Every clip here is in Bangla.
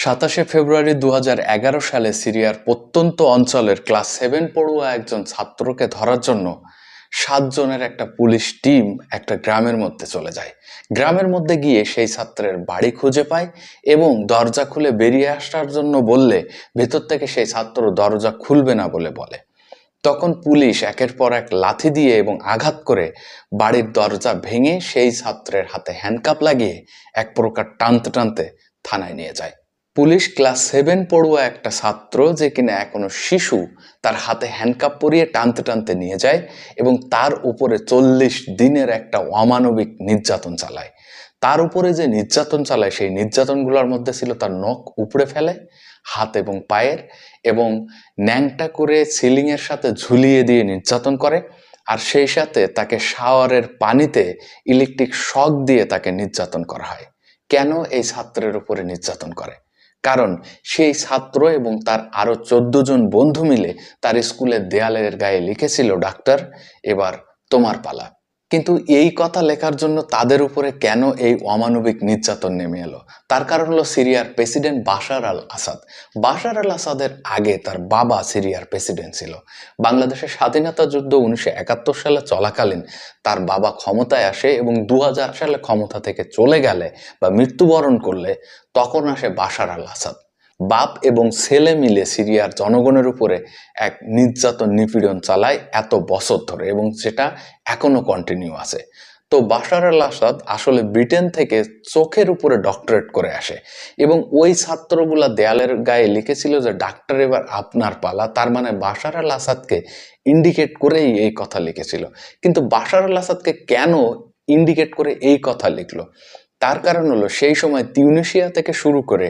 সাতাশে ফেব্রুয়ারি দু হাজার এগারো সালে সিরিয়ার প্রত্যন্ত অঞ্চলের ক্লাস সেভেন পড়ুয়া একজন ছাত্রকে ধরার জন্য সাতজনের একটা পুলিশ টিম একটা গ্রামের মধ্যে চলে যায়। গ্রামের মধ্যে গিয়ে সেই ছাত্রের বাড়ি খুঁজে পায় এবং দরজা খুলে বেরিয়ে আসার জন্য বললে, ভেতর থেকে সেই ছাত্র দরজা খুলবে না বলে বলে। তখন পুলিশ একের পর এক লাথি দিয়ে এবং আঘাত করে বাড়ির দরজা ভেঙে সেই ছাত্রের হাতে হ্যান্ডকাপ লাগিয়ে এক প্রকার টানতে টানতে থানায় নিয়ে যায়। পুলিশ ক্লাস সেভেন পড়ুয়া একটা ছাত্র যে কিনা এখনও শিশু, তার হাতে হ্যান্ডকাপ পরিয়ে টানতে টানতে নিয়ে যায় এবং তার উপরে চল্লিশ দিনের একটা অমানবিক নির্যাতন চালায়। তার উপরে যে নির্যাতন চালায়, সেই নির্যাতনগুলোর মধ্যে ছিল তার নখ উপড়ে ফেলে, হাত এবং পায়ের এবং ন্যাংটা করে সিলিংয়ের সাথে ঝুলিয়ে দিয়ে নির্যাতন করে আর সেই সাথে তাকে শাওয়ারের পানিতে ইলেকট্রিক শক দিয়ে তাকে নির্যাতন করা হয়। কেন এই ছাত্রের উপরে নির্যাতন করে? কারণ সেই ছাত্র এবং তার আরও চোদ্দ জন বন্ধু মিলে তার স্কুলের দেয়ালের গায়ে লিখেছিল, ডাক্তার, এবার তোমার পালা। কিন্তু এই কথা লেখার জন্য তাদের উপরে কেন এই অমানবিক নির্যাতন নেমে এলো? তার কারণ হলো সিরিয়ার president Bashar al Assad. Bashar al আসাদের আগে তার বাবা সিরিয়ার প্রেসিডেন্ট ছিল। বাংলাদেশের স্বাধীনতা যুদ্ধ উনিশশো একাত্তর সালে চলাকালীন তার বাবা ক্ষমতায় আসে এবং দু হাজার সালে ক্ষমতা থেকে চলে গেলে বা মৃত্যুবরণ করলে তখন আসে বাশার আল আসাদ। বাপ এবং ছেলে মিলে সিরিয়ার জনগণের উপরে এক নির্যাতন নিপীড়ন চালায় এত বছর ধরে এবং সেটা এখনও কন্টিনিউ আছে। তো বাশার আল আসাদ আসলে ব্রিটেন থেকে চোখের উপরে ডক্টরেট করে আসে এবং ওই ছাত্রগুলা দেয়ালের গায়ে লিখেছিল যে, ডাক্তার, এবার আপনার পালা। তার মানে বাশার আল আসাদকে ইন্ডিকেট করেই এই কথা লিখেছিল। কিন্তু বাশার আল আসাদকে কেন ইন্ডিকেট করে এই কথা লিখলো? তার কারণ হলো সেই সময় তিউনিশিয়া থেকে শুরু করে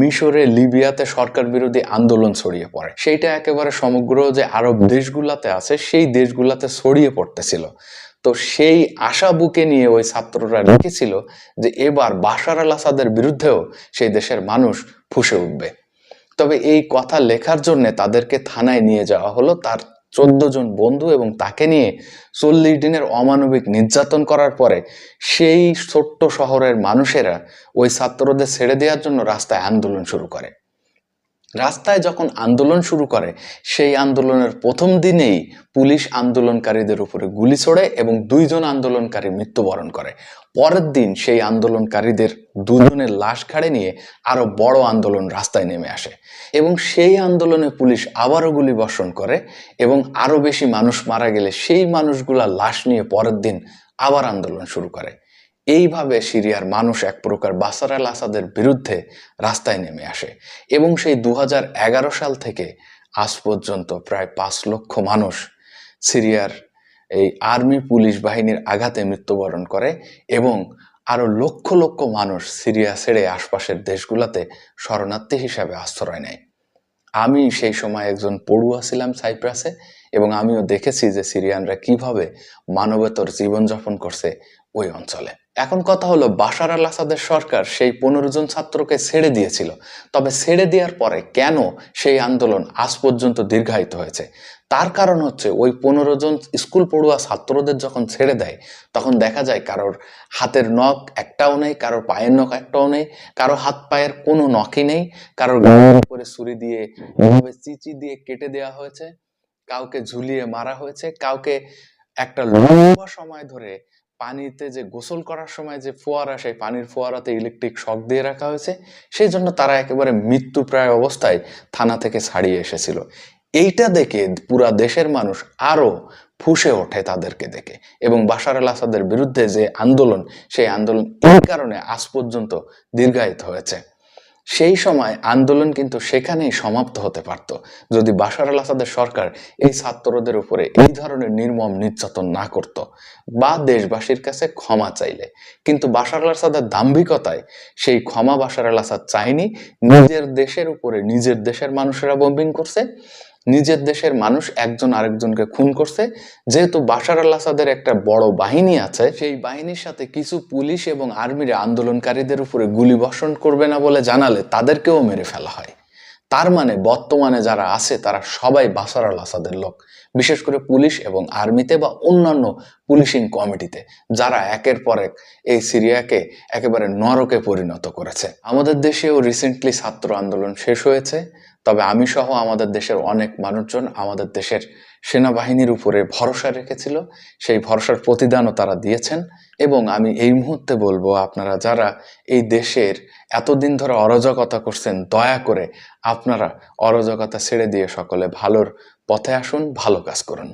মিশরে, লিবিয়াতে সরকার বিরোধী আন্দোলন ছড়িয়ে পড়ে। সেইটা একেবারে সমগ্র যে আরব দেশগুলাতে আছে, সেই দেশগুলাতে ছড়িয়ে পড়তেছিল। তো সেই আশা বুকে নিয়ে ওই ছাত্ররা লিখেছিল যে এবার বাশার আল আসাদের বিরুদ্ধেও সেই দেশের মানুষ ফুসে উঠবে। তবে এই কথা লেখার জন্য তাদেরকে থানায় নিয়ে যাওয়া হলো, তার চোদ্দ জন বন্ধু এবং তাকে নিয়ে চল্লিশ দিনের অমানবিক নির্যাতন করার পরে সেই ছোট্ট শহরের মানুষেরা ওই ছাত্রদের ছেড়ে দেওয়ার জন্য রাস্তায় আন্দোলন শুরু করে। রাস্তায় যখন আন্দোলন শুরু করে, সেই আন্দোলনের প্রথম দিনেই পুলিশ আন্দোলনকারীদের উপরে গুলি ছোড়ে এবং দুইজন আন্দোলনকারী মৃত্যুবরণ করে। পরের দিন সেই আন্দোলনকারীদের দুজনের লাশ ঘাড়ে নিয়ে আরও বড় আন্দোলন রাস্তায় নেমে আসে এবং সেই আন্দোলনে পুলিশ আবারও গুলি বর্ষণ করে এবং আরও বেশি মানুষ মারা গেলে সেই মানুষগুলা লাশ নিয়ে পরের দিন আবার আন্দোলন শুরু করে। এইভাবে সিরিয়ার মানুষ এক প্রকার বাসার আল আসাদের বিরুদ্ধে রাস্তায় নেমে আসে এবং সেই দু হাজার এগারো সাল থেকে আজ পর্যন্ত প্রায় পাঁচ লক্ষ মানুষ সিরিয়ার এই আর্মি পুলিশ বাহিনীর আঘাতে মৃত্যুবরণ করে এবং আরও লক্ষ লক্ষ মানুষ সিরিয়া ছেড়ে আশপাশের দেশগুলোতে শরণার্থী হিসাবে আশ্রয় নেয়। আমি সেই সময় একজন পড়ুয়া ছিলাম সাইপ্রাসে এবং আমিও দেখেছি যে সিরিয়ানরা কীভাবে মানবেতর জীবনযাপন করছে ওই অঞ্চলে। এখন কথা হলো বাশার আল আসাদের সরকার সেই পনেরো জন ছাত্রকে ছেড়ে দিয়েছিল। তবে ছেড়ে দেওয়ার পরে কেন সেই আন্দোলন আজ পর্যন্ত দীর্ঘায়িত হয়েছে? তার কারণ হচ্ছে ওই পনেরো জন স্কুল পড়ুয়া ছাত্রদের যখন ছেড়ে দেয়, তখন দেখা যায় কারোর হাতের নখ একটাও নেই, কারোর পায়ের নখ একটাও নেই, কারও হাত পায়ের কোনো নখই নেই, কারোর গায়ের উপরে ছুরি দিয়ে এভাবে চিচি দিয়ে কেটে দেওয়া হয়েছে, কাউকে ঝুলিয়ে মারা হয়েছে, কাউকে একটা লম্বা সময় ধরে পানিতে যে গোসল করার সময় যে ফোয়ারা, সেই পানির ফোয়ারাতে ইলেকট্রিক শক দিয়ে রাখা হয়েছে, সেই জন্য তারা একেবারে মৃত্যুপ্রায় অবস্থায় থানা থেকে ছাড়িয়ে এসেছিল। এইটা দেখে পুরা দেশের মানুষ আরও ফুসে ওঠে তাদেরকে দেখে এবং বাশার আল আসাদের বিরুদ্ধে যে আন্দোলন, সেই আন্দোলন এই কারণে আজ পর্যন্ত দীর্ঘায়িত হয়েছে। সেই সময় আন্দোলন কিন্তু সেখানেই সমাপ্ত হতে পারত। যদি বাশার আল আসাদের সরকার এই ছাত্রদের উপরে এই ধরনের নির্মম নির্যাতন না করত, বা দেশবাসীর কাছে ক্ষমা চাইলে। কিন্তু বাশার আল আসাদের দাম্ভিকতায় সেই ক্ষমা বাশার আল আসাদ চায়নি, নিজের দেশের উপরে নিজের দেশের মানুষেরা বম্বিং করছে। নিজের দেশের মানুষ একজন আরেকজনকে খুন করছে। যেহেতু বাশার আল আসাদের একটা বড় বাহিনী আছে, সেই বাহিনীর সাথে কিছু পুলিশ এবং আর্মিরা আন্দোলনকারীদের উপরে গুলি বর্ষণ করবে না বলে জানালে তাদেরকেও মেরে ফেলা হয়। তার মানে বর্তমানে যারা আছে, তারা সবাই বাসার আল আসাদের লোক। বিশেষ করে পুলিশ এবং আর্মিতে বা অন্যান্য পুলিশিং কমিটিতে, যারা একের পর এক এই সিরিয়াকে একেবারে নরকে পরিণত করেছে। আমাদের দেশেও রিসেন্টলি ছাত্র আন্দোলন শেষ হয়েছে, তবে আমি সহ আমাদের দেশের অনেক মানুষজন আমাদের দেশের সেনাবাহিনীর উপরে ভরসা রেখেছিল। সেই ভরসার প্রতিদানও তারা দিয়েছেন এবং আমি এই মুহূর্তে বলব, আপনারা যারা এই দেশের এতদিন ধরে অরাজকতা করছেন, দয়া করে আপনারা অরাজকতা ছেড়ে দিয়ে সকলে ভালোর পথে আসুন, ভালো কাজ করুন।